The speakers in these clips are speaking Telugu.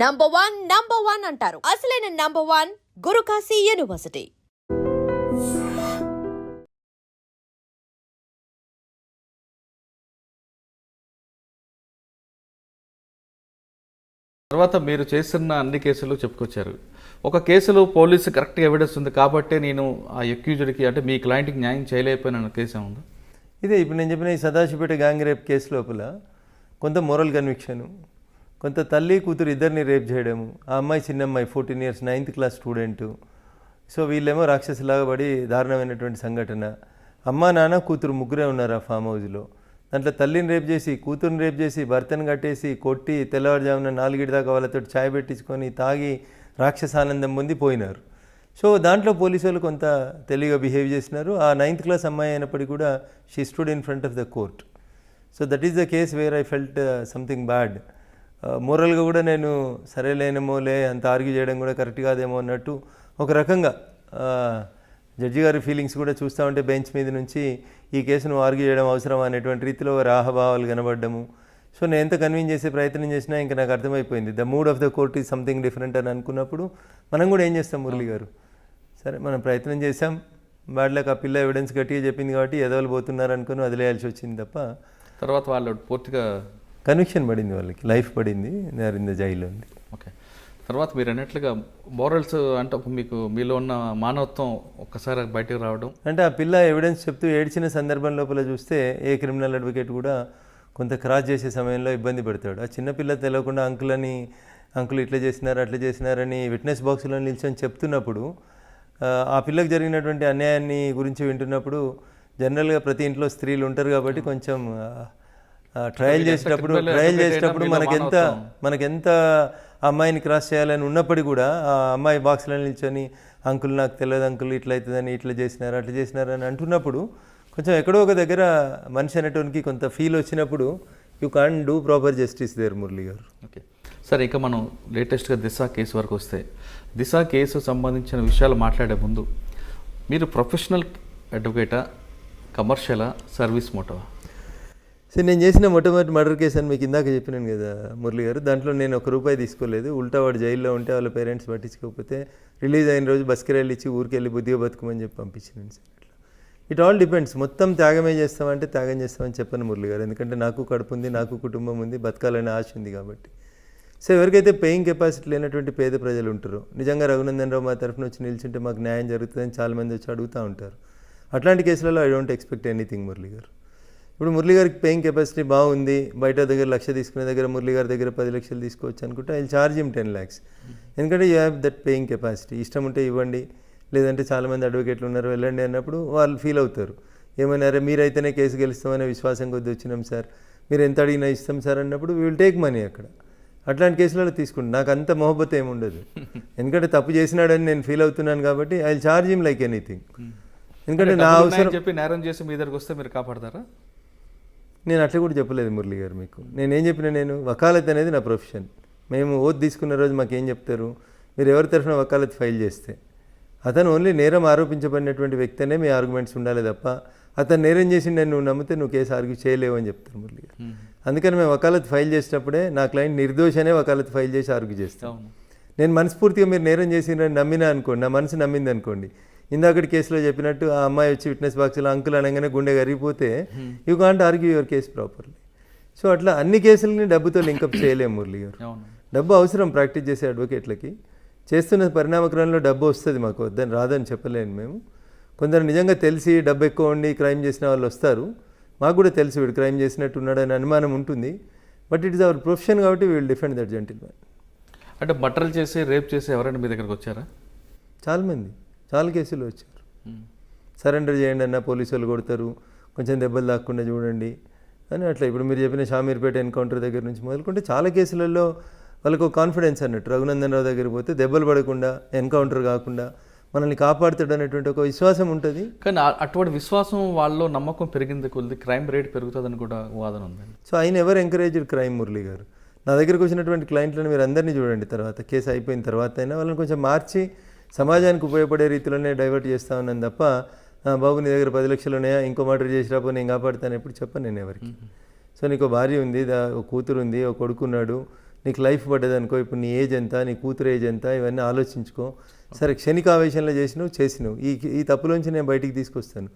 నంబర్ వన్ నంబర్ వన్ అంటారు. అసలైన నంబర్ వన్ గురుకాశీ యూనివర్సిటీ తర్వాత మీరు చేస్తున్న అన్ని కేసులు చెప్పుకొచ్చారు. ఒక కేసులో పోలీసు కరెక్ట్ ఎవిడెన్స్ ఉంది కాబట్టి నేను ఆ ఎక్యూజ్డ్కి అంటే మీ క్లయింట్కి న్యాయం చేయలేకపోయిన కేసు ఏముంది? ఇదే ఇప్పుడు నేను చెప్పిన ఈ సదాశివపేట గ్యాంగ్ రేప్ కేసు లోపల కొంత మోరల్ కన్విక్షను కొంత తల్లి కూతురు ఇద్దరిని రేప్ చేయడము ఆ అమ్మాయి చిన్న అమ్మాయి fourteen years ninth class student so వీళ్ళేమో రాక్షసులాగా పడి దారుణమైనటువంటి సంఘటన. అమ్మ నాన్న కూతురు ముగ్గురే ఉన్నారు ఆ ఫామ్ హౌస్లో దాంట్లో తల్లిని రేప్ చేసి కూతురుని రేప్ చేసి భర్తను కట్టేసి కొట్టి తెల్లవారుజామున నాలుగిటి దాకా వాళ్ళతో ఛాయ్ పెట్టించుకొని తాగి రాక్షసానందం పొంది పోయినారు. సో దాంట్లో పోలీసు వాళ్ళు కొంత తెలివిగా బిహేవ్ చేసినారు. ఆ నైన్త్ క్లాస్ అమ్మాయి అయినప్పటికీ కూడా she stood in front of the court so that is the case where I felt something bad మోరల్గా కూడా నేను సరేలేనేమో లే అంత ఆర్గ్యూ చేయడం కూడా కరెక్ట్ కాదేమో అన్నట్టు ఒక రకంగా జడ్జి గారి ఫీలింగ్స్ కూడా చూస్తూ ఉంటే బెంచ్ మీద నుంచి ఈ కేసును ఆర్గ్యూ చేయడం అవసరం అనేటువంటి రీతిలో రాహభావాలు కనబడ్డము. సో నేను ఎంత కన్విన్స్ చేసే ప్రయత్నం చేసినా ఇంకా నాకు అర్థమైపోయింది. The mood of the court is something different అని అనుకున్నప్పుడు మనం కూడా ఏం చేస్తాం మురళి గారు? సరే మనం ప్రయత్నం చేసాం వాడిలోకి ఆ పిల్ల ఎవిడెన్స్ గట్టిగా చెప్పింది కాబట్టి ఎదవలు పోతున్నారు అనుకుని వదిలేయాల్సి వచ్చింది తప్ప తర్వాత వాళ్ళు పూర్తిగా కన్విక్షన్ పడింది వాళ్ళకి లైఫ్ పడింది దే ఇన్ ద జైల్లో ఉంది. ఓకే. తర్వాత మీరు అన్నట్లుగా మోరల్స్ అంటే మీకు మీలో ఉన్న మానవత్వం ఒక్కసారి బయటకు రావడం. అంటే ఆ పిల్ల ఎవిడెన్స్ చెప్తూ ఏడ్చిన సందర్భం లోపల చూస్తే ఏ క్రిమినల్ అడ్వకేట్ కూడా కొంత క్రాస్ చేసే సమయంలో ఇబ్బంది పెడతాడు. ఆ చిన్న పిల్ల తెలియకుండా అంకుల్ అని అంకుల్ ఇట్లా చేసినారు అట్లా చేసినారని విట్నెస్ బాక్స్లో నిల్చొని చెప్తున్నప్పుడు ఆ పిల్లకి జరిగినటువంటి అన్యాయాన్ని గురించి వింటున్నప్పుడు జనరల్గా ప్రతి ఇంట్లో స్త్రీలు ఉంటారు కాబట్టి కొంచెం ట్రయల్ చేసేటప్పుడు ట్రయల్ చేసేటప్పుడు మనకెంత మనకెంత అమ్మాయిని క్రాస్ చేయాలని ఉన్నప్పటికీ కూడా ఆ అమ్మాయి బాక్స్లో నిల్చొని అంకుల్ నాకు తెలియదు అంకుల్ ఇట్లా అవుతుందని ఇట్లా చేసినారు అట్లా చేసినారు అని అంటున్నప్పుడు కొంచెం ఎక్కడో ఒక దగ్గర మనిషి అనేటువంటి కొంత ఫీల్ వచ్చినప్పుడు you can do proper justice there Murali garu. Okay సరే ఇక మనం లేటెస్ట్గా దిశ కేసు వరకు వస్తే దిశ కేసు సంబంధించిన విషయాలు మాట్లాడే ముందు మీరు ప్రొఫెషనల్ అడ్వకేటా కమర్షియలా సర్వీస్ మోటవా? సో నేను చేసిన మొట్టమొదటి మర్డర్ కేసు అని మీకు ఇందాక చెప్పినాను కదా మురళి గారు. దాంట్లో నేను ఒక రూపాయి తీసుకోలేదు. ఉల్టా వాడు జైల్లో ఉంటే వాళ్ళ పేరెంట్స్ పట్టించుకోకపోతే రిలీజ్ అయిన రోజు బస్కిరాయిలు ఇచ్చి ఊరికెళ్ళి బుద్ధిగా బతుకమని చెప్పి పంపించినాను సార్ అట్లా. ఇట్ ఆల్ డిపెండ్స్ మొత్తం త్యాగమే చేస్తామంటే త్యాగం చేస్తామని చెప్పను మురళి గారు. ఎందుకంటే నాకు కడుపు ఉంది నాకు కుటుంబం ఉంది బతకాలనే ఆశ ఉంది కాబట్టి. సో ఎవరికైతే పేయింగ్ కెపాసిటీ లేనటువంటి పేద ప్రజలు ఉంటారో నిజంగా రఘునందన్ రావు మా తరఫున వచ్చి నిల్చుంటే మాకు న్యాయం జరుగుతుందని చాలామంది వచ్చి అడుగుతూ ఉంటారు. అట్లాంటి కేసులలో I don't expect anything Murali garu. ఇప్పుడు మురళి గారికి పేయింగ్ కెపాసిటీ బాగుంది బయట దగ్గర లక్ష తీసుకునే దగ్గర మురళి గారి దగ్గర పది లక్షలు తీసుకోవచ్చు అనుకుంటే I charge him ten lakhs ఎందుకంటే you have that paying capacity ఇష్టం ఉంటే ఇవ్వండి లేదంటే చాలామంది అడ్వకేట్లు ఉన్నారు వెళ్ళండి అన్నప్పుడు వాళ్ళు ఫీల్ అవుతారు. ఏమన్నారే మీరైతేనే కేసు గెలుస్తామనే విశ్వాసం కొద్ది వచ్చినాం సార్. మీరు ఎంత అడిగినా ఇస్తాం సార్ అన్నప్పుడు వీ విల్ టేక్ మనీ అక్కడ. అట్లాంటి కేసులలో తీసుకుంటాను నాకు అంత మొహబ్బత్ ఏమి ఉండదు. ఎందుకంటే తప్పు చేసినాడని నేను ఫీల్ అవుతున్నాను కాబట్టి I charge him like anything ఎందుకంటే నా అవసరం చెప్పి నేరం చేసి మీ దగ్గరకు వస్తే మీరు కాపాడతారా? నేను అట్లా కూడా చెప్పలేదు మురళి గారు మీకు. నేనేం చెప్పిన నేను వకాలత్ అనేది నా ప్రొఫెషన్. మేము ఓత్ తీసుకున్న రోజు మాకు ఏం చెప్తారు? మీరు ఎవరి తరఫున వకాలత్ ఫైల్ చేస్తే. అతను ఓన్లీ నేరం ఆరోపించబడినటువంటి వ్యక్తినే మీ ఆర్గ్యుమెంట్స్ ఉండాలి తప్ప అతను నేరం చేసి నేను నువ్వు నమ్మితే నువ్వు కేసు ఆర్గ్యూ చేయలేవు అని చెప్తారు మురళి గారు. అందుకని మేము వకాలత్ ఫైల్ చేసేటప్పుడే నా క్లయింట్ నిర్దోషనే వకాలత్ ఫైల్ చేసి ఆర్గ్యూ చేస్తాం నేను మనస్ఫూర్తిగా మీరు నేరం చేసిండ్రని నమ్మినా అనుకోండి నా మనసు నమ్మింది అనుకోండి ఇందాకటి కేసులో చెప్పినట్టు ఆ అమ్మాయి వచ్చి విట్నెస్ బాక్స్లో అంకుల్ అనగానే గుండె కరిగిపోతే you can't argue your case properly so అట్లా అన్ని కేసులని డబ్బుతో లింకప్ చేయలేము మురళి గారు డబ్బు అవసరం ప్రాక్టీస్ చేసే అడ్వకేట్లకి చేస్తున్న పరిణామక్రమంలో డబ్బు వస్తుంది మాకు వద్దని రాదని చెప్పలేను మేము. కొందరు నిజంగా తెలిసి డబ్బు ఎక్కువ ఉండి క్రైమ్ చేసిన వాళ్ళు వస్తారు. మాకు కూడా తెలుసు వీడు క్రైమ్ చేసినట్టు ఉన్నాడని అనుమానం ఉంటుంది. But it is our profession కాబట్టి వీళ్ళు డిఫెండ్ దట్ జెంటిల్ మ్యాన్ అంటే బట్టలు చేసి రేప్ చేసి ఎవరైనా మీ దగ్గరకు వచ్చారా? చాలామంది. చాలా కేసులు వచ్చారు. సరెండర్ చేయండి అన్న పోలీసు వాళ్ళు కొడతారు. కొంచెం దెబ్బలు దాక్కుండా చూడండి అని అట్లా ఇప్పుడు మీరు చెప్పిన షామీర్పేట ఎన్కౌంటర్ దగ్గర నుంచి మొదలుకుంటే చాలా కేసులలో వాళ్ళకు కాన్ఫిడెన్స్ అన్నట్టు. రఘునందన్ రావు దగ్గరికి పోతే దెబ్బలు పడకుండా ఎన్కౌంటర్ కాకుండా మనల్ని కాపాడుతాడు అనేటువంటి ఒక విశ్వాసం ఉంటుంది. కానీ అటువంటి విశ్వాసం వాళ్ళలో నమ్మకం పెరిగింది కొద్ది క్రైమ్ రేట్ పెరుగుతుందని కూడా వాదన ఉందండి సో ఆయన ఎవరు ఎంకరేజ్డ్ క్రైమ్ మురళి గారు. నా దగ్గరికి వచ్చినటువంటి క్లయింట్లను మీరు అందరినీ చూడండి తర్వాత. కేసు అయిపోయిన తర్వాత అయినా వాళ్ళని కొంచెం మార్చి సమాజానికి ఉపయోగపడే రీతిలోనే డైవర్ట్ చేస్తా ఉన్నాను తప్ప "ఆ, బాబు నీ దగ్గర పది లక్షలు ఉన్నాయా? ఇంకో మర్డర్ చేసిరాపో నేను కాపాడుతాను ఎప్పుడు చెప్పను నేను ఎవరికి. సో నీకు భార్య ఉంది దా- ఓ కూతురు ఉంది ఓ కొడుకున్నాడు నీకు లైఫ్ పడ్డది అనుకో ఇప్పుడు నీ ఏజ్ ఎంత నీ కూతురు ఏజ్ ఎంత ఇవన్నీ ఆలోచించుకో. సరే క్షణిక ఆవేశంలో చేసినావు చేసినావు ఈ ఈ తప్పులోంచి నేను బయటికి తీసుకొస్తాను.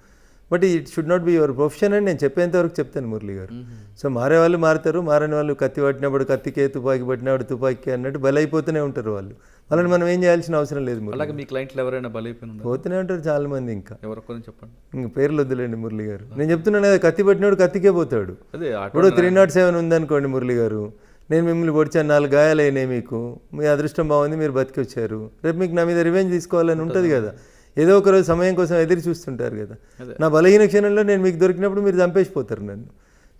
But it should not be your profession అని నేను చెప్పేంత వరకు చెప్తాను మురళి గారు. సో మారే వాళ్ళు మారుతారు మారని వాళ్ళు కత్తి పట్టినప్పుడు కత్తికే తుపాకీ పట్టినప్పుడు తుపాకీ అన్నట్టు బలైపోతూనే ఉంటారు వాళ్ళు. వాళ్ళని మనం ఏం చేయాల్సిన అవసరం లేదు అలాగే మీ క్లయింట్లు ఎవరైనా బలైపోయిన? పోతూనే ఉంటారు చాలా మంది ఇంకా. ఎవరో చెప్పండి. ఇంక పేర్లు వద్దులేండి మురళి గారు. నేను చెప్తున్నాను కదా కత్తి పట్టినోడు కత్తికే పోతాడు. ఇప్పుడు త్రీ నాట్ సెవెన్ ఉందనుకోండి మురళి గారు నేను మిమ్మల్ని పొడిచాను నాలుగు గాయాలైనాయి మీకు. మీ అదృష్టం బాగుంది మీరు బతికి వచ్చారు రేపు మీకు నా మీద రివెంజ్ తీసుకోవాలని ఉంటుంది కదా. ఏదో ఒక రోజు సమయం కోసం ఎదురు చూస్తుంటారు కదా. నా బలహీన క్షణంలో నేను మీకు దొరికినప్పుడు మీరు చంపేసిపోతారు నన్ను.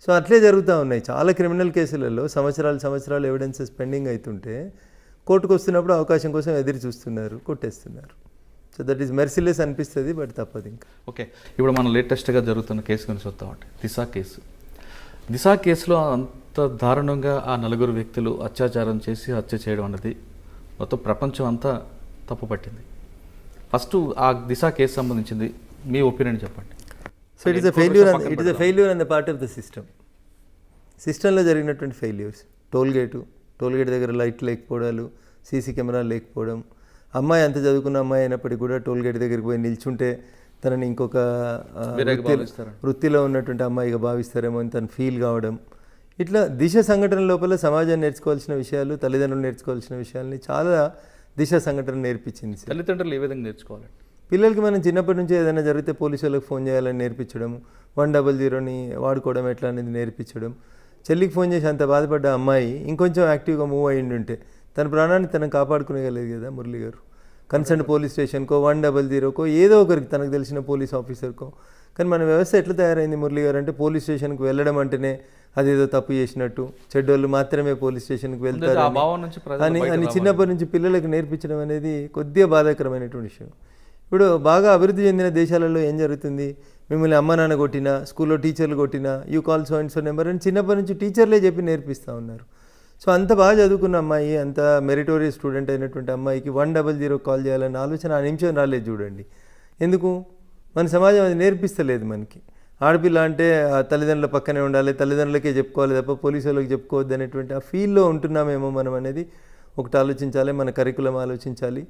సో అట్లే జరుగుతూ ఉన్నాయి. చాలా క్రిమినల్ కేసులలో సంవత్సరాలు సంవత్సరాలు ఎవిడెన్సెస్ పెండింగ్ అవుతుంటే కోర్టుకు వస్తున్నప్పుడు అవకాశం కోసం ఎదురు చూస్తున్నారు కొట్టేస్తున్నారు. సో దట్ ఈస్ మెర్సిలెస్ అనిపిస్తుంది బట్ తప్పదు ఇంకా. ఓకే. ఇప్పుడు మనం లేటెస్ట్గా జరుగుతున్న కేసు గురించి వస్తామంటే దిశ కేసు. దిశ కేసులో అంత దారుణంగా ఆ నలుగురు వ్యక్తులు అత్యాచారం చేసి హత్య చేయడం అన్నది మొత్తం ప్రపంచం అంతా తప్పు పట్టింది ఫస్ట్ ఆ దిశ కేసు సంబంధించింది మీ ఒపీనియన్ చెప్పండి. So it is a failure it is a failure on the part of the system సిస్టంలో జరిగినటువంటి failures toll gate toll gate దగ్గర లైట్ లేకపోవడాలు సీసీ కెమెరాలు లేకపోవడం అమ్మాయి అంత చదువుకున్న అమ్మాయి అయినప్పటికీ కూడా టోల్ గేట్ దగ్గరికి పోయి నిల్చుంటే తనని ఇంకొక? వృత్తిలో ఉన్నటువంటి అమ్మాయిగా భావిస్తారేమో అని తను ఫీల్ కావడం. ఇట్లా దిశ సంఘటన లోపల సమాజం నేర్చుకోవాల్సిన విషయాలు తల్లిదండ్రులు నేర్చుకోవాల్సిన విషయాల్ని చాలా దిశ సంఘటన నేర్పించింది తల్లిదండ్రులు ఏ విధంగా నేర్చుకోవాలి? పిల్లలకి మనం చిన్నప్పటి నుంచి ఏదైనా జరిగితే పోలీసు వాళ్ళకి ఫోన్ చేయాలని నేర్పించడం వన్ డబల్ జీరోని వాడుకోవడం ఎట్లా అనేది నేర్పించడం. చెల్లికి ఫోన్ చేసి అంత బాధపడ్డ అమ్మాయి ఇంకొంచెం యాక్టివ్గా మూవ్ అయ్యిండి ఉంటే తన ప్రాణాన్ని తను కాపాడుకునేగలేదు కదా మురళి గారు? కన్సర్న్ పోలీస్ స్టేషన్కో వన్ డబల్ జీరోకో ఏదో ఒకరికి తనకు తెలిసిన పోలీస్ ఆఫీసర్కో. కానీ మన వ్యవస్థ ఎట్లా తయారైంది మురళి గారు అంటే పోలీస్ స్టేషన్కి వెళ్ళడం అంటేనే అదేదో తప్పు చేసినట్టు. చెడ్డోళ్ళు మాత్రమే పోలీస్ స్టేషన్కి వెళ్తారు అని అని. చిన్నప్పటి నుంచి పిల్లలకు నేర్పించడం అనేది కొద్దిగా బాధాకరమైనటువంటి విషయం. ఇప్పుడు బాగా అభివృద్ధి చెందిన దేశాలలో ఏం జరుగుతుంది? మిమ్మల్ని అమ్మ నాన్న కొట్టినా స్కూల్లో టీచర్లు కొట్టినా you call so and so number అని చిన్నప్పటి నుంచి టీచర్లే చెప్పి నేర్పిస్తూ ఉన్నారు. సో అంత బాగా చదువుకున్న అమ్మాయి అంత మెరిటోరియస్ స్టూడెంట్ అయినటువంటి అమ్మాయికి వన్ డబల్ జీరో కాల్ చేయాలన్న ఆలోచన ఆ నిమిషం రాలేదు చూడండి. ఎందుకు? మన సమాజం అది నేర్పిస్తలేదు మనకి. ఆడపిల్ల అంటే ఆ తల్లిదండ్రుల పక్కనే ఉండాలి తల్లిదండ్రులకే చెప్పుకోవాలి తప్ప పోలీసు వాళ్ళకి చెప్పుకోవద్దు అనేటువంటి ఆ ఫీల్లో ఉంటున్నామేమో మనం అనేది ఒకటి ఆలోచించాలి మన కరికులం ఆలోచించాలి.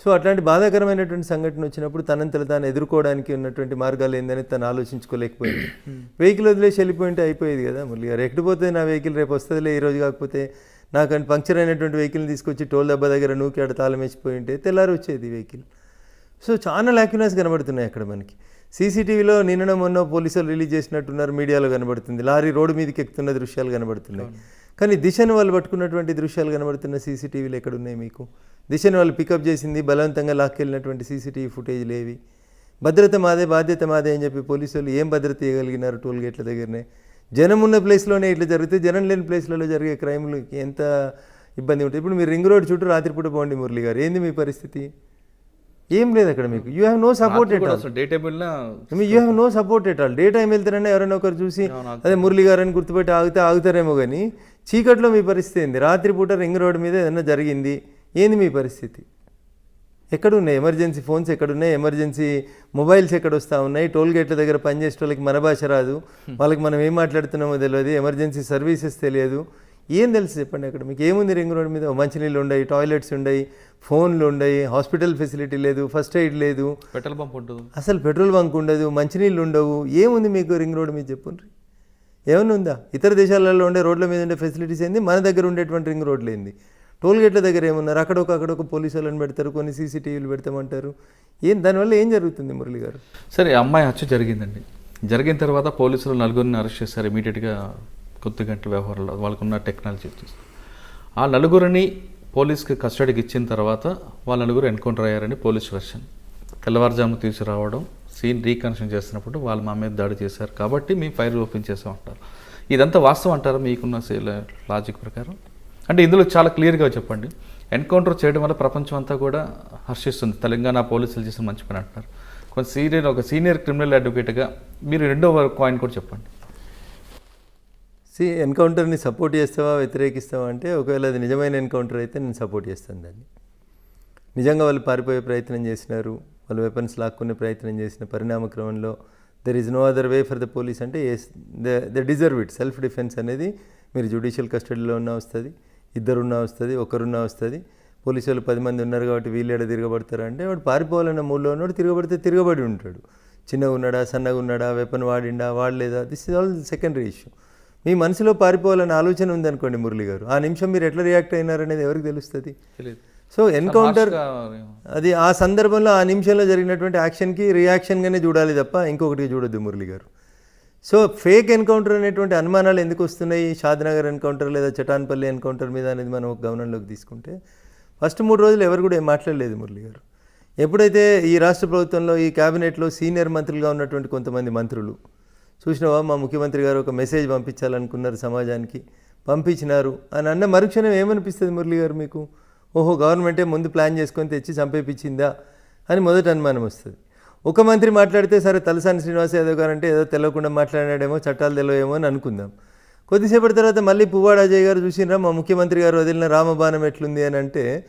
సో అట్లాంటి బాధాకరమైనటువంటి సంఘటన వచ్చినప్పుడు తనంతట తాను ఎదుర్కోవడానికి ఉన్నటువంటి మార్గాలు ఏందని తను ఆలోచించుకోలేకపోయింది. వెహికల్ వదిలేసి వెళ్ళిపోయింటే అయిపోయేది కదా మురళి గారు ఎక్కడిపోతే నా వెహికల్ రేపు వస్తుందిలే ఈ రోజు కాకపోతే నాకంటే పంక్చర్ అయినటువంటి వెహికల్ని తీసుకొచ్చి టోల్ దెబ్బ దగ్గర నూకి ఆడ తాళం వేసిపోయి ఉంటే తెల్లారి వచ్చేది వెహికల్ సో చాలా లాక్యునెస్ కనబడుతున్నాయి అక్కడ మనకి. సీసీటీవీలో నిన్న మొన్న పోలీసులు రిలీజ్ చేసినట్టున్నారు మీడియాలో కనబడుతుంది. లారీ రోడ్డు మీదకి ఎక్కుతున్న దృశ్యాలు కనబడుతున్నాయి. కానీ దిశను వాళ్ళు పట్టుకున్నటువంటి దృశ్యాలు కనబడుతున్న సీసీటీవీలు ఎక్కడున్నాయి మీకు? దిశను వాళ్ళు పికప్ చేసింది బలవంతంగా లాక్కెళ్ళినటువంటి సీసీటీవీ ఫుటేజ్లు ఏవి? భద్రత మాదే బాధ్యత మాదే అని చెప్పి పోలీసులు ఏం భద్రత ఇవ్వగలిగినారు టోల్ గేట్ల దగ్గరనే? జనం ఉన్న ప్లేస్లోనే ఇట్లా జరిగితే జనం లేని ప్లేస్లలో జరిగే క్రైమ్లు ఎంత ఇబ్బంది ఉంటుంది ఇప్పుడు మీరు రింగ్ రోడ్ చుట్టూ రాత్రిపూట పోండి మురళి గారు. ఏంది మీ పరిస్థితి? ఏం లేదు అక్కడ మీకు. You have no support at all అసలు day టేబుల్న you have no support at all day time వెళ్తారని ఎవరైనా ఒకరు చూసి అదే మురళి గారు అని గుర్తుపెట్టి ఆగితే ఆగుతారేమో కానీ చీకట్లో మీ పరిస్థితి ఏంది? రాత్రిపూట రింగ్ రోడ్ మీద ఏదైనా జరిగింది ఏంది మీ పరిస్థితి? ఎక్కడున్నాయి? ఎమర్జెన్సీ ఫోన్స్ ఎక్కడున్నాయి? ఎమర్జెన్సీ మొబైల్స్ ఎక్కడ వస్తూ ఉన్నాయి టోల్ గేట్ల దగ్గర పనిచేసే వాళ్ళకి మన భాష రాదు. వాళ్ళకి మనం ఏం మాట్లాడుతున్నామో తెలియదు ఎమర్జెన్సీ సర్వీసెస్ తెలియదు. ఏం తెలుసు చెప్పండి అక్కడ? మీకు ఏముంది రింగ్ రోడ్ మీద? మంచినీళ్ళు ఉన్నాయి టాయిలెట్స్ ఉన్నాయి ఫోన్లు ఉన్నాయి హాస్పిటల్ ఫెసిలిటీ లేదు ఫస్ట్ ఎయిడ్ లేదు. పెట్రోల్ పంప్ ఉంటుంది. అసలు పెట్రోల్ బంక్ ఉండదు మంచినీళ్ళు ఉండవు. ఏముంది మీకు రింగ్ రోడ్ మీద చెప్పుండ్రి? ఏమైనా ఉందా? ఇతర దేశాలలో ఉండే రోడ్ల మీద ఉండే ఫెసిలిటీస్ ఏంది? మన దగ్గర ఉండేటువంటి రింగ్ రోడ్లు ఏంది? టోల్ గేట్ల దగ్గర ఏమున్నారు? అక్కడ ఒక అక్కడ ఒక పోలీసు వాళ్ళని పెడతారు కొన్ని సీసీటీవీలు పెడతామంటారు. ఏం దానివల్ల ఏం జరుగుతుంది మురళి గారు? సరే అమ్మాయి హత్య జరిగిందండి. జరిగిన తర్వాత పోలీసులు నలుగురిని అరెస్ట్ చేశారు ఇమీడియట్గా కొద్ది గంటల వ్యవహారంలో వాళ్ళకున్న టెక్నాలజీ చూసి ఆ నలుగురిని పోలీస్కి కస్టడీకి ఇచ్చిన తర్వాత వాళ్ళ నలుగురు ఎన్కౌంటర్ అయ్యారని పోలీస్ వెర్షన్. తెల్లవారుజాము తీసుకురావడం సీన్ రీకన్స్ట్రక్షన్ చేస్తున్నప్పుడు వాళ్ళు మా మీద దాడి చేశారు కాబట్టి మేము ఫైర్ ఓపెన్ చేసాం అంటారు. ఇదంతా వాస్తవం అంటారా మీకున్న లాజిక్ ప్రకారం? అంటే ఇందులో చాలా క్లియర్గా చెప్పండి. ఎన్కౌంటర్ చేయడం వల్ల ప్రపంచం అంతా కూడా హర్షిస్తుంది. తెలంగాణ పోలీసులు చేసిన మంచి పని అంటారు కొంచెం సీనియర్ ఒక సీనియర్ క్రిమినల్ అడ్వకేట్గా మీరు రెండో కాయిన్ కూడా చెప్పండి. సి ఎన్కౌంటర్ని సపోర్ట్ చేస్తావా వ్యతిరేకిస్తావా అంటే ఒకవేళ అది నిజమైన ఎన్కౌంటర్ అయితే నేను సపోర్ట్ చేస్తాను దాన్ని. నిజంగా వాళ్ళు పారిపోయే ప్రయత్నం చేసినారు వాళ్ళు వెపన్స్ లాక్కునే ప్రయత్నం చేసిన పరిణామ క్రమంలో there is no other way for the police అంటే the the deserve it self defence అనేది మీరు జ్యుడిషియల్ కస్టడీలో ఉన్న వస్తుంది ఇద్దరున్నా వస్తుంది ఒకరున్నా వస్తుంది. పోలీసు వాళ్ళు పది మంది ఉన్నారు కాబట్టి వీళ్ళు తిరగబడతారు అంటే వాడు పారిపోవాలన్న మూల్లో ఉన్నాడు తిరగబడితే తిరగబడి ఉంటాడు. చిన్నగా ఉన్నాడా సన్నగా ఉన్నాడా వెపన్ వాడిండా వాడలేదా? This is all secondary issue మీ మనసులో పారిపోవాలన్న ఆలోచన ఉందనుకోండి మురళి గారు. ఆ నిమిషం మీరు ఎట్లా రియాక్ట్ అయినారనేది ఎవరికి తెలుస్తుంది? సో ఎన్కౌంటర్ అది ఆ సందర్భంలో ఆ నిమిషంలో జరిగినటువంటి యాక్షన్కి రియాక్షన్గానే చూడాలి తప్ప ఇంకొకటి చూడొద్దు మురళి గారు. సో ఫేక్ ఎన్కౌంటర్ అనేటువంటి అనుమానాలు ఎందుకు వస్తున్నాయి? షాద్నగర్ ఎన్కౌంటర్ లేదా చటాన్పల్లి ఎన్కౌంటర్ మీద అనేది మనం ఒక గమనంలోకి తీసుకుంటే ఫస్ట్ మూడు రోజులు ఎవరు కూడా ఏం మాట్లాడలేదు మురళి గారు. ఎప్పుడైతే ఈ రాష్ట్ర ప్రభుత్వంలో ఈ క్యాబినెట్లో సీనియర్ మంత్రులుగా ఉన్నటువంటి కొంతమంది మంత్రులు చూసినావా? మా ముఖ్యమంత్రి గారు ఒక మెసేజ్ పంపించాలనుకున్నారు సమాజానికి. పంపించినారు. అని అన్న మరుక్షణం ఏమనిపిస్తుంది మురళి గారు మీకు? ఓహో గవర్నమెంటే ముందు ప్లాన్ చేసుకొని తెచ్చి చంపేపించిందా అని మొదట అనుమానం వస్తుంది. ఒక మంత్రి మాట్లాడితే సరే తలసాని శ్రీనివాస్ యాదవ్ గారు అంటే ఏదో తెలియకుండా మాట్లాడాడేమో చట్టాలు తెలియమో అని అనుకుందాం. కొద్దిసేపటి తర్వాత మళ్ళీ పువ్వాడ అజయ్ గారు చూసినరా మా ముఖ్యమంత్రి గారు వదిలిన రామబాణం ఎట్లుంది అని అంటే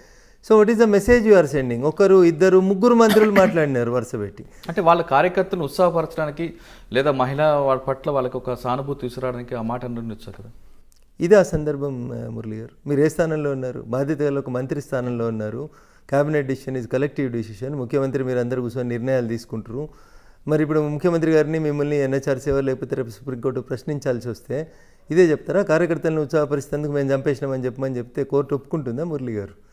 so what is the message you are sending ఒకరు ఇద్దరు ముగ్గురు మంత్రులు మాట్లాడినారు వరుస పెట్టి. అంటే వాళ్ళ కార్యకర్తలను ఉత్సాహపరచడానికి లేదా మహిళా వాళ్ళ పట్ల వాళ్ళకి ఒక సానుభూతి తీసుకురావడానికి ఆ మాట ఉండొచ్చు కదా? ఇది ఆ సందర్భం మురళి గారు. మీరు ఏ స్థానంలో ఉన్నారు? బాధ్యత గల ఒక మంత్రి స్థానంలో ఉన్నారు. Cabinet decision is collective decision ముఖ్యమంత్రి మీరు అందరూ కూర్చొని నిర్ణయాలు తీసుకుంటారు. మరి ఇప్పుడు ముఖ్యమంత్రి గారిని మిమ్మల్ని ఎన్హెచ్ఆర్సీఓ లేకపోతే రేపు సుప్రీంకోర్టు ప్రశ్నించాల్సి వస్తే ఇదే చెప్తారా? కార్యకర్తలను ఉత్సాహపరిచేందుకు మేము చంపేసినామని చెప్పమని చెప్తే కోర్టు ఒప్పుకుంటుందా మురళి గారు?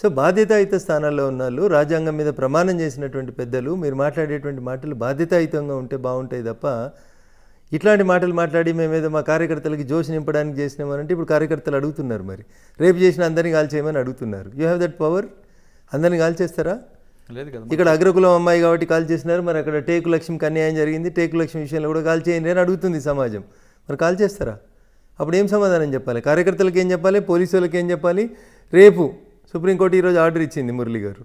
సో బాధ్యతాయుత స్థానాల్లో ఉన్న వాళ్ళు రాజ్యాంగం మీద ప్రమాణం చేసినటువంటి పెద్దలు మీరు మాట్లాడేటువంటి మాటలు బాధ్యతాయుతంగా ఉంటే బాగుంటాయి తప్ప ఇట్లాంటి మాటలు మాట్లాడి మేమేదో మా కార్యకర్తలకి జోష్ నింపడానికి చేసినామనంటే ఇప్పుడు కార్యకర్తలు అడుగుతున్నారు మరి. రేపు చేసిన అందరినీ కాల్ చేయమని అడుగుతున్నారు. యూ హ్యావ్ దట్ పవర్ అందరినీ కాల్ చేస్తారా లేదు కదా ఇక్కడ అగ్రకులం అమ్మాయి కాబట్టి కాల్ చేసినారు మరి అక్కడ టేకు లక్ష్మికి అన్యాయం జరిగింది టేకు లక్ష్మి విషయంలో కూడా కాల్ చేయండి అని అడుగుతుంది సమాజం. మరి కాల్ చేస్తారా? అప్పుడు ఏం సమాధానం చెప్పాలి? కార్యకర్తలకు ఏం చెప్పాలి? పోలీసు వాళ్ళకి ఏం చెప్పాలి? రేపు సుప్రీంకోర్టు ఈరోజు ఆర్డర్ ఇచ్చింది మురళి గారు.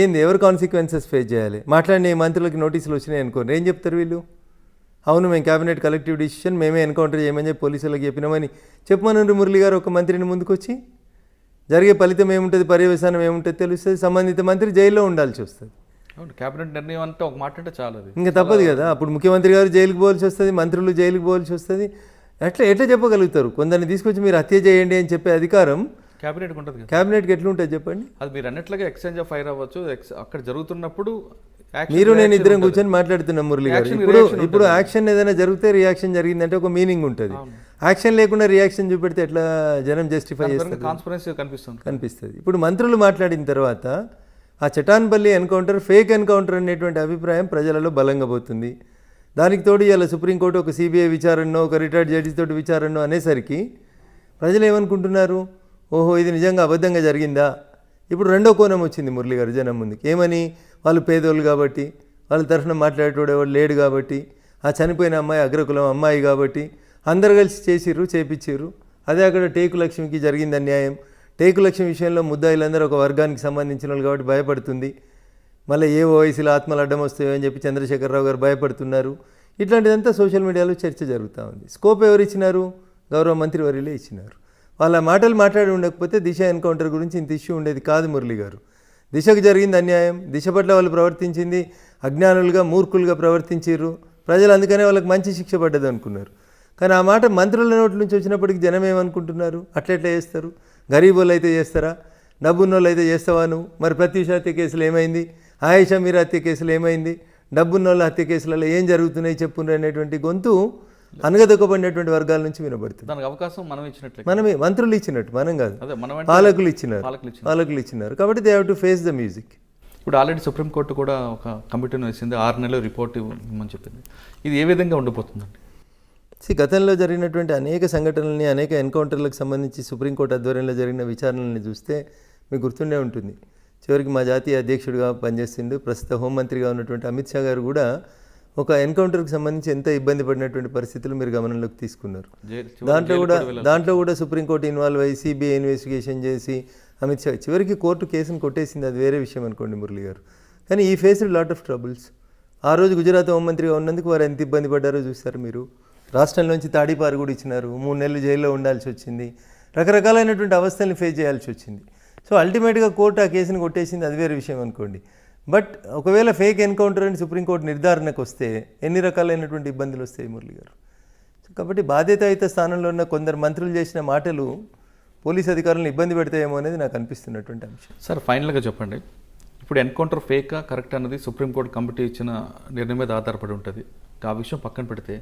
ఏంది ఎవరు కాన్సిక్వెన్సెస్ ఫేస్ చేయాలి? మాట్లాడిన మంత్రులకి నోటీసులు వచ్చినాయి అనుకోండి. ఏం చెప్తారు వీళ్ళు? అవును మేము క్యాబినెట్ కలెక్టివ్ డిసిషన్ మేమే ఎన్కౌంటర్ చేయమని చెప్పి పోలీసులకు చెప్పినామని చెప్పమనండి మురళి గారు ఒక మంత్రిని ముందుకొచ్చి. జరిగే ఫలితం ఏముంటుంది పర్యవసానం ఏముంటుంది తెలుస్తుంది. సంబంధిత మంత్రి జైల్లో ఉండాల్సి వస్తుంది. క్యాబినెట్ నిర్ణయం అంటే ఒక మాట అంటే చాలు ఇంకా తప్పదు కదా. అప్పుడు ముఖ్యమంత్రి గారు జైలుకి పోవాల్సి వస్తుంది మంత్రులు జైలుకి పోవాల్సి వస్తుంది. ఎట్లా ఎట్లా చెప్పగలుగుతారు? కొందరిని తీసుకొచ్చి మీరు హత్య చేయండి అని చెప్పే అధికారం క్యాబినెట్ ఉంటుంది కదా. క్యాబినెట్కి ఎట్లుంటుంది చెప్పండి? అది మీరు అన్నట్లుగా ఎక్స్చేంజ్ ఆఫ్ ఫైర్ అవ్వచ్చు అక్కడ జరుగుతున్నప్పుడు మీరు నేను ఇద్దరం ఉంటుంది. కూర్చొని మాట్లాడుతున్నాం మురళి గారు. ఇప్పుడు ఇప్పుడు యాక్షన్ ఏదైనా జరిగితే రియాక్షన్ జరిగిందంటే ఒక మీనింగ్ ఉంటుంది. యాక్షన్ లేకుండా రియాక్షన్ చూపెడితే ఎట్లా జనం జస్టిఫై చేస్తారు కాన్స్పరెన్సీ కనిపిస్తుంది. కనిపిస్తుంది. ఇప్పుడు మంత్రులు మాట్లాడిన తర్వాత ఆ చటాన్పల్లి ఎన్కౌంటర్ ఫేక్ ఎన్కౌంటర్ అనేటువంటి అభిప్రాయం ప్రజలలో బలంగా పోతుంది. దానికి తోడు ఇవాళ సుప్రీంకోర్టు ఒక సిబిఐ విచారణో ఒక రిటైర్డ్ జడ్జి తోటి విచారణో అనేసరికి ప్రజలు ఏమనుకుంటున్నారు? ఓహో ఇది నిజంగా అబద్ధంగా జరిగిందా? ఇప్పుడు రెండో కోణం వచ్చింది మురళి గారు జనం ముందుకి. ఏమని? వాళ్ళు పేదోళ్ళు కాబట్టి వాళ్ళ తరఫున మాట్లాడేటోడు లేడు కాబట్టి ఆ చనిపోయిన అమ్మాయి అగ్రకులం అమ్మాయి కాబట్టి అందరు కలిసి చేసిర్రు చేపిచ్చిర్రు. అదే అక్కడ టేకు లక్ష్మికి జరిగింది అన్యాయం. టేకు లక్ష్మి విషయంలో ముద్దాయిలందరూ ఒక వర్గానికి సంబంధించిన వాళ్ళు కాబట్టి భయపడుతుంది. మళ్ళీ ఏ వయసులో ఆత్మలు అడ్డం వస్తాయో అని చెప్పి చంద్రశేఖరరావు గారు భయపడుతున్నారు. ఇట్లాంటిదంతా సోషల్ మీడియాలో చర్చ జరుగుతూ ఉంది. స్కోప్ ఎవరు ఇచ్చినారు? గౌరవ మంత్రి వర్యులే ఇచ్చినారు. వాళ్ళ మాటలు మాట్లాడి ఉండకపోతే దిశ ఎన్కౌంటర్ గురించి ఇంత ఇష్యూ ఉండేది కాదు మురళి గారు. దిశకు జరిగింది అన్యాయం దిశ పట్ల వాళ్ళు ప్రవర్తించింది అజ్ఞానులుగా మూర్ఖులుగా ప్రవర్తించారు ప్రజలు అందుకనే వాళ్ళకి మంచి శిక్ష పడ్డది అనుకున్నారు. కానీ ఆ మాట మంత్రుల నోటి నుంచి వచ్చినప్పటికి జనం ఏమనుకుంటున్నారు? అట్లెట్లా చేస్తారు? గరీబులు అయితే చేస్తారా? డబ్బున్నోళ్ళు అయితే చేస్తావా నువ్వు? మరి ప్రత్యూష హత్య కేసులు ఏమైంది? ఆయేషా మీరా హత్య కేసులు ఏమైంది? డబ్బున్నోళ్ళ హత్య కేసులలో ఏం జరుగుతున్నాయి చెప్పుండ్రు అనేటువంటి గొంతు అనగదొక్కబడినటువంటి వర్గాల నుంచి వినబడుతుంది. దానికి అవకాశం మనం ఇచ్చినట్లే. మనమే మంత్రులు ఇచ్చినట్టు మనం కాదు. పాలకులు ఇచ్చినారు. పాలకులు ఇచ్చినారు. కాబట్టి they have to face the music ఇప్పుడు ఆల్రెడీ సుప్రీంకోర్టు కూడా ఒక కమిటీని వేసింది ఆరు నెలలు రిపోర్ట్ ఇవ్వమని చెప్పింది. ఇది ఏ విధంగా ఉండిపోతుందండి? సి గతంలో జరిగినటువంటి అనేక సంఘటనల్ని అనేక ఎన్కౌంటర్లకు సంబంధించి సుప్రీంకోర్టు ఆధ్వర్యంలో జరిగిన విచారణల్ని చూస్తే మీకు గుర్తుండే ఉంటుంది. చివరికి మా జాతీయ అధ్యక్షుడిగా పనిచేసిండు ప్రస్తుత హోంమంత్రిగా ఉన్నటువంటి అమిత్ షా గారు కూడా ఒక ఎన్కౌంటర్కి సంబంధించి ఎంత ఇబ్బంది పడినటువంటి పరిస్థితులు మీరు గమనంలోకి తీసుకున్నారు. దాంట్లో కూడా. దాంట్లో కూడా సుప్రీంకోర్టు ఇన్వాల్వ్ అయ్యి సిబిఐ ఇన్వెస్టిగేషన్ చేసి అమిత్ షా చివరికి కోర్టు కేసును కొట్టేసింది. అది వేరే విషయం అనుకోండి మురళి గారు. కానీ ఈ ఫేస్ లాట్ ఆఫ్ ట్రబుల్స్. ఆ రోజు గుజరాత్ హోంమంత్రిగా ఉన్నందుకు వారు ఎంత ఇబ్బంది పడ్డారో చూస్తారు మీరు. రాష్ట్రంలోంచి తాడిపారు కూడా ఇచ్చినారు. మూడు నెలలు జైల్లో ఉండాల్సి వచ్చింది. రకరకాలైనటువంటి అవస్థల్ని ఫేస్ చేయాల్సి వచ్చింది. సో అల్టిమేట్గా కోర్టు ఆ కేసును కొట్టేసింది. అది వేరే విషయం అనుకోండి. బట్ ఒకవేళ ఫేక్ ఎన్కౌంటర్ అని సుప్రీంకోర్టు నిర్ధారణకు వస్తే ఎన్ని రకాలైనటువంటి ఇబ్బందులు వస్తాయి మురళి గారు? కాబట్టి బాధ్యతాయుత స్థానంలో ఉన్న కొందరు మంత్రులు చేసిన మాటలు పోలీస్ అధికారులను ఇబ్బంది పెడతాయేమో అనేది నాకు అనిపిస్తున్నటువంటి అంశం. సార్ ఫైనల్గా చెప్పండి. ఇప్పుడు ఎన్కౌంటర్ ఫేకా కరెక్ట్ అన్నది సుప్రీంకోర్టు కమిటీ ఇచ్చిన నిర్ణయం మీద ఆధారపడి ఉంటుంది. ఆ విషయం పక్కన పెడితే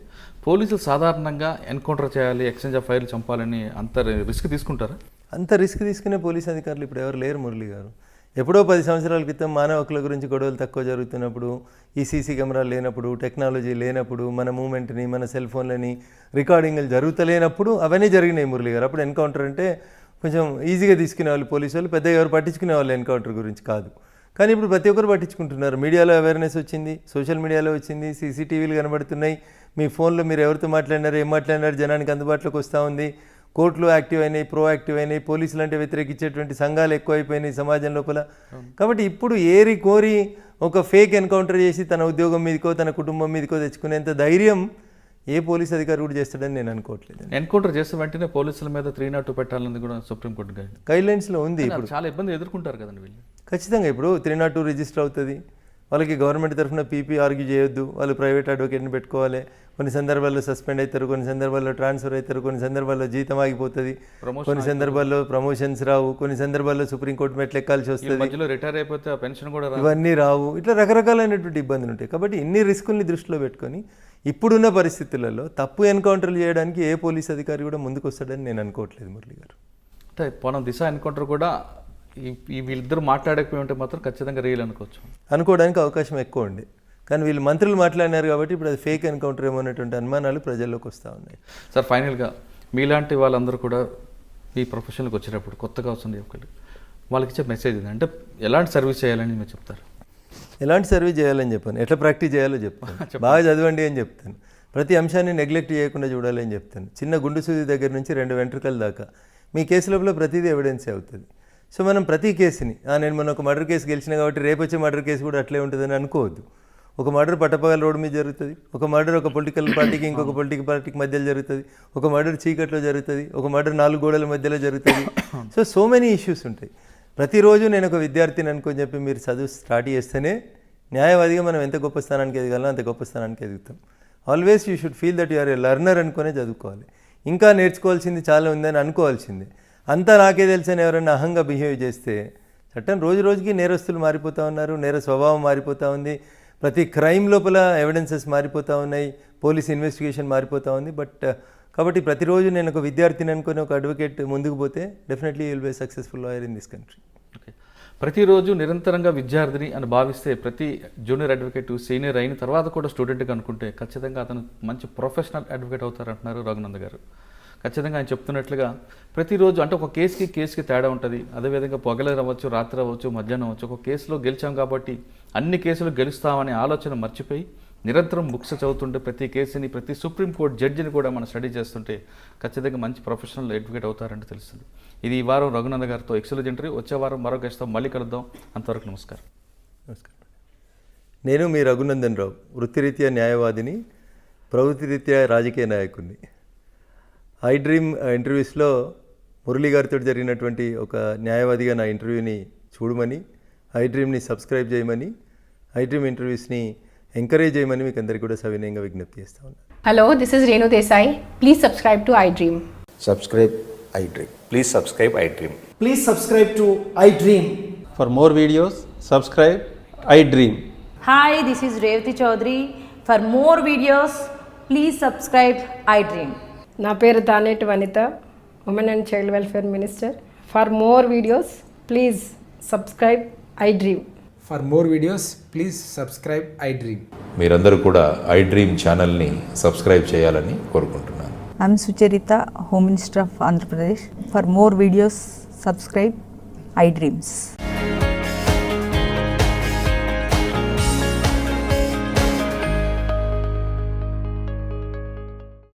పోలీసులు సాధారణంగా ఎన్కౌంటర్ చేయాలి ఎక్స్చేంజ్ ఆఫ్ ఫైర్లు చంపాలని అంత రిస్క్ తీసుకుంటారా? అంత రిస్క్ తీసుకునే పోలీస్ అధికారులు ఇప్పుడు ఎవరు లేరు మురళి గారు. ఎప్పుడో పది సంవత్సరాల క్రితం మానవ హక్కుల గురించి గొడవలు తక్కువ జరుగుతున్నప్పుడు ఈ సీసీ కెమెరాలు లేనప్పుడు టెక్నాలజీ లేనప్పుడు మన మూమెంట్ని మన సెల్ ఫోన్లని రికార్డింగ్లు జరుగుతలేనప్పుడు అవన్నీ జరిగినాయి మురళి గారు. అప్పుడు ఎన్కౌంటర్ అంటే కొంచెం ఈజీగా తీసుకునే వాళ్ళు పోలీసు వాళ్ళు పెద్దగా ఎవరు పట్టించుకునే వాళ్ళు ఎన్కౌంటర్ గురించి కాదు. కానీ ఇప్పుడు ప్రతి ఒక్కరు పట్టించుకుంటున్నారు. మీడియాలో అవేర్నెస్ వచ్చింది సోషల్ మీడియాలో వచ్చింది సీసీటీవీలు కనబడుతున్నాయి. మీ ఫోన్లో మీరు ఎవరితో మాట్లాడినారు ఏం మాట్లాడినారు జనానికి అందుబాటులోకి వస్తూ ఉంది. కోర్టులు యాక్టివ్ అయినాయి ప్రో యాక్టివ్ అయినాయి పోలీసులు అంటే వ్యతిరేకించేటువంటి సంఘాలు ఎక్కువైపోయినాయి సమాజం లోపల. కాబట్టి ఇప్పుడు ఏరి కోరి ఒక ఫేక్ ఎన్కౌంటర్ చేసి తన ఉద్యోగం మీదకో తన కుటుంబం మీదకో తెచ్చుకునేంత ధైర్యం ఏ పోలీస్ అధికారి కూడా చేస్తాడని నేను అనుకోవట్లేదు ఎన్కౌంటర్ చేసిన వెంటనే పోలీసుల మీద త్రీ నాట్ టూ పెట్టాలని కూడా సుప్రీంకోర్టు గైడ్ గైడ్లైన్స్లో ఉంది ఇప్పుడు. చాలా ఇబ్బంది ఎదుర్కొంటారు కదండి వీళ్ళు. ఖచ్చితంగా ఇప్పుడు త్రీ నాట్ టూ రిజిస్టర్ అవుతుంది. వాళ్ళకి గవర్నమెంట్ తరఫున పీపీ ఆర్గ్యూ చేయొద్దు. వాళ్ళు ప్రైవేట్ అడ్వకేట్ని పెట్టుకోవాలి. కొన్ని సందర్భాల్లో సస్పెండ్ అవుతారు కొన్ని సందర్భాల్లో ట్రాన్స్ఫర్ అవుతారు కొన్ని సందర్భాల్లో జీతం ఆగిపోతుంది కొన్ని సందర్భాల్లో ప్రమోషన్స్ రావు కొన్ని సందర్భాల్లో సుప్రీంకోర్టు మెట్లు ఎక్కాల్సి వస్తుంది. రిటైర్ అయిపోతే పెన్షన్ కూడా ఇవన్నీ రావు. ఇట్లా రకరకాలైనటువంటి ఇబ్బందులు ఉంటాయి. కాబట్టి ఇన్ని రిస్కుల్ని దృష్టిలో పెట్టుకొని ఇప్పుడున్న పరిస్థితులలో తప్పు ఎన్కౌంటర్లు చేయడానికి ఏ పోలీస్ అధికారి కూడా ముందుకు వస్తాడని నేను అనుకోవట్లేదు మురళి గారు. అంటే పోనం దిశ ఎన్కౌంటర్ కూడా వీళ్ళిద్దరు మాట్లాడకపోయి ఉంటే మాత్రం ఖచ్చితంగా రియల్ అనుకోవచ్చు. అనుకోవడానికి అవకాశం ఎక్కువ ఉంది కానీ వీళ్ళు మంత్రులు మాట్లాడినారు కాబట్టి ఇప్పుడు అది ఫేక్ ఎన్కౌంటర్ ఏమో అనేటువంటి అనుమానాలు ప్రజల్లోకి వస్తూ ఉన్నాయి. సార్ ఫైనల్గా మీలాంటి వాళ్ళందరూ కూడా ఈ ప్రొఫెషన్కి వచ్చేటప్పుడు కొత్తగా వస్తుంది ఒకటి వాళ్ళకి ఇచ్చే మెసేజ్ ఇది అంటే ఎలాంటి సర్వీస్ చేయాలని మీరు చెప్తారు? ఎలాంటి సర్వీస్ చేయాలని చెప్పాను. ఎట్లా ప్రాక్టీస్ చేయాలో చెప్తాను. బాగా చదవండి అని చెప్తాను. ప్రతి అంశాన్ని నెగ్లెక్ట్ చేయకుండా చూడాలి అని చెప్తాను. చిన్న గుండు సూది దగ్గర నుంచి రెండు వెంట్రుకల దాకా. మీ కేసు లోపల ప్రతిదీ ఎవిడెన్సే అవుతుంది. సో మనం ప్రతి కేసుని "ఆ, నేను మనం ఒక మర్డర్ కేసు గెలిచిన కాబట్టి రేపు వచ్చే మర్డర్ కేసు కూడా అట్లే ఉంటుందని అనుకోవద్దు. ఒక మర్డర్ పట్టపగల రోడ్డు మీద జరుగుతుంది ఒక మర్డర్ ఒక పొలిటికల్ పార్టీకి ఇంకొక పొలిటికల్ పార్టీకి మధ్యలో జరుగుతుంది ఒక మర్డర్ చీకట్లో జరుగుతుంది ఒక మర్డర్ నాలుగు గోడల మధ్యలో జరుగుతుంది. సో సో మెనీ ఇష్యూస్ ఉంటాయి. ప్రతిరోజు నేను ఒక విద్యార్థిని అనుకొని చెప్పి మీరు చదువు స్టార్ట్ చేస్తేనే న్యాయవాదిగా మనం ఎంత గొప్ప స్థానానికి ఎదగాలో అంత గొప్ప స్థానానికి ఎదుగుతాం. Always you should feel that you are a learner అనుకునే చదువుకోవాలి. ఇంకా నేర్చుకోవాల్సింది చాలా ఉందని అనుకోవాల్సిందే. అంతా నాకే తెలుసని ఎవరైనా అహంగా బిహేవ్ చేస్తే చట్టం రోజు రోజుకి నేరస్తులు మారిపోతూ ఉన్నారు నేర స్వభావం మారిపోతూ ఉంది ప్రతి క్రైమ్ లోపల ఎవిడెన్సెస్ మారిపోతూ ఉన్నాయి పోలీస్ ఇన్వెస్టిగేషన్ మారిపోతూ ఉంది. బట్ uh, కాబట్టి ప్రతిరోజు నేను ఒక విద్యార్థిని అనుకుని ఒక అడ్వకేట్ ముందుకు పోతే definitely will be successful lawyer in this country okay ప్రతిరోజు నిరంతరంగా విద్యార్థిని అని భావిస్తే ప్రతి జూనియర్ అడ్వకేట్ సీనియర్ అయిన తర్వాత కూడా స్టూడెంట్గా అనుకుంటే ఖచ్చితంగా అతను మంచి ప్రొఫెషనల్ అడ్వకేట్ అవుతారంటున్నారు రఘునంద్ గారు ఖచ్చితంగా ఆయన చెప్తున్నట్లుగా ప్రతిరోజు అంటే ఒక కేసుకి కేసుకి తేడా ఉంటుంది. అదేవిధంగా పొగలు అవ్వచ్చు రాత్రి అవ్వచ్చు మధ్యాహ్నం అవ్వచ్చు ఒక కేసులో గెలిచాం కాబట్టి అన్ని కేసులు గెలుస్తామనే ఆలోచన మర్చిపోయి నిరంతరం బుక్స్ చదువుతుంటే ప్రతి కేసుని ప్రతి సుప్రీంకోర్టు జడ్జిని కూడా మనం స్టడీ చేస్తుంటే ఖచ్చితంగా మంచి ప్రొఫెషనల్ అడ్వకేట్ అవుతారంటే తెలుస్తుంది. ఇది ఈ వారం రఘునంద గారితో ఎక్సలెజ్ ఇంటర్వ్యూ వచ్చే వారం మరో గెస్ట్తో మళ్ళీ కలుద్దాం. అంతవరకు నమస్కారం. నమస్కారం. నేను మీ రఘునందన్ రావు వృత్తిరీత్యా న్యాయవాదిని ప్రవృత్తిరీత్యా రాజకీయ నాయకుడిని. హై డ్రీమ్ ఇంటర్వ్యూస్లో మురళీ గారితో జరిగినటువంటి ఒక న్యాయవాదిగా నా ఇంటర్వ్యూని చూడమని హై డ్రీమ్ని సబ్స్క్రైబ్ చేయమని హై డ్రీమ్ ఇంటర్వ్యూస్ని ఎంకరేజ్ చేయమని మీకు అందరికీ కూడా సవినయంగా విజ్ఞప్తి చేస్తా ఉన్నాను hello this is Renu Desai. Please subscribe to I dream. Subscribe I dream. Please subscribe I dream. Please subscribe to I dream. For more videos subscribe I dream hi this is Revathi Chowdary for more videos please subscribe I dream నా పేరు Daneti Vanitha women and child welfare minister for more videos please subscribe I dream for more videos please subscribe I dream మీరందరూ కూడా ఐ డ్రీమ్ ఛానల్ని సబ్స్క్రైబ్ చేయాలని కోరుకుంటున్నాను. I'm Sucharitha home minister of Andhra Pradesh for more videos subscribe I dreams